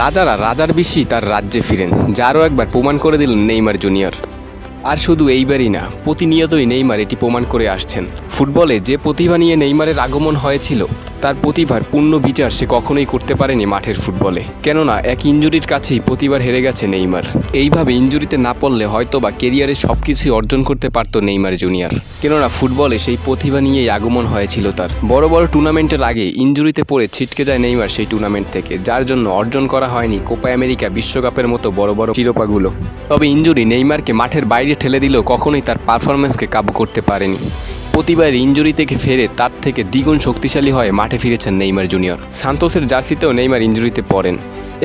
রাজারা রাজার বেশি তার রাজ্যে ফিরেন, যারও একবার প্রমাণ করে দিলেন নেইমার জুনিয়র। আর শুধু এইবারই না, প্রতিনিয়তই নেইমার এটি প্রমাণ করে আসছেন। ফুটবলে যে প্রতিভা নিয়ে নেইমারের আগমন হয়েছিল তার প্রতিভার পূর্ণ বিচার সে কখনোই করতে পারেনি মাঠের ফুটবলে। কেননা, এক ইঞ্জুরির কাছেই প্রতিবার হেরে গেছে নেইমার। এইভাবে ইঞ্জুরিতে না পড়লে হয়তো বা কেরিয়ারে সব কিছুই অর্জন করতে পারতো নেইমার জুনিয়র। কেননা, ফুটবলে সেই প্রতিভা নিয়েই আগমন হয়েছিল তার। বড় বড় টুর্নামেন্টের আগে ইঞ্জুরিতে পড়ে ছিটকে যায় নেইমার সেই টুর্নামেন্ট থেকে, যার জন্য অর্জন করা হয়নি কোপা আমেরিকা বিশ্বকাপের মতো বড় বড় শিরোপাগুলো। তবে ইঞ্জুরি নেইমারকে মাঠের বাইরে ঠেলে দিলেও কখনোই তার পারফরমেন্সকে কাবু করতে পারেনি। প্রতিবার ইঞ্জুরি থেকে ফেরে তার থেকে দ্বিগুণ শক্তিশালী হয়ে মাঠে ফিরেছেন নেইমার জুনিয়র। সান্তোসের জার্সিতেও নেইমার ইঞ্জুরিতে পড়েন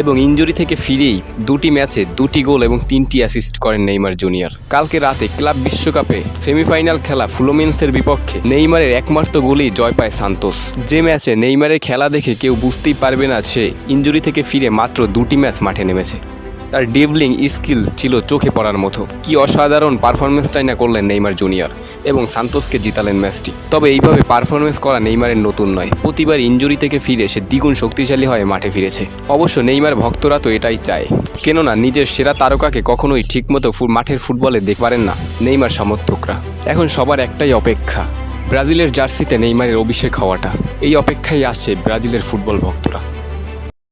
এবং ইঞ্জুরি থেকে ফিরেই দুটি ম্যাচে দুটি গোল এবং তিনটি অ্যাসিস্ট করেন নেইমার জুনিয়র। কালকে রাতে ক্লাব বিশ্বকাপে সেমিফাইনাল খেলা ফ্লোমিন্সের বিপক্ষে নেইমারের একমাত্র গোলেই জয় পায় সান্তোস। যে ম্যাচে নেইমারের খেলা দেখে কেউ বুঝতেই পারবে না সে ইঞ্জুরি থেকে ফিরে মাত্র দুটি ম্যাচ মাঠে নেমেছে। তার ডেভলিং স্কিল ছিল চোখে পড়ার মতো। কি অসাধারণ পারফরমেন্সটাই না করলেন নেইমার জুনিয়র এবং সান্তোসকে জিতালেন ম্যাচটি তবে এইভাবে পারফরমেন্স করা নেইমারের নতুন নয়। প্রতিবার ইঞ্জুরি থেকে ফিরে সে দ্বিগুণ শক্তিশালী হয়ে মাঠে ফিরেছে। অবশ্য নেইমার ভক্তরা তো এটাই চায়। কেননা নিজের সেরা তারকাকে কখনোই ঠিকমতো মাঠের ফুটবলে দেখতে পারেন না নেইমার সমর্থকরা। এখন সবার একটাই অপেক্ষা, ব্রাজিলের জার্সিতে নেইমারের অভিষেক হওয়াটা। এই অপেক্ষায় আসছে ব্রাজিলের ফুটবল ভক্তরা।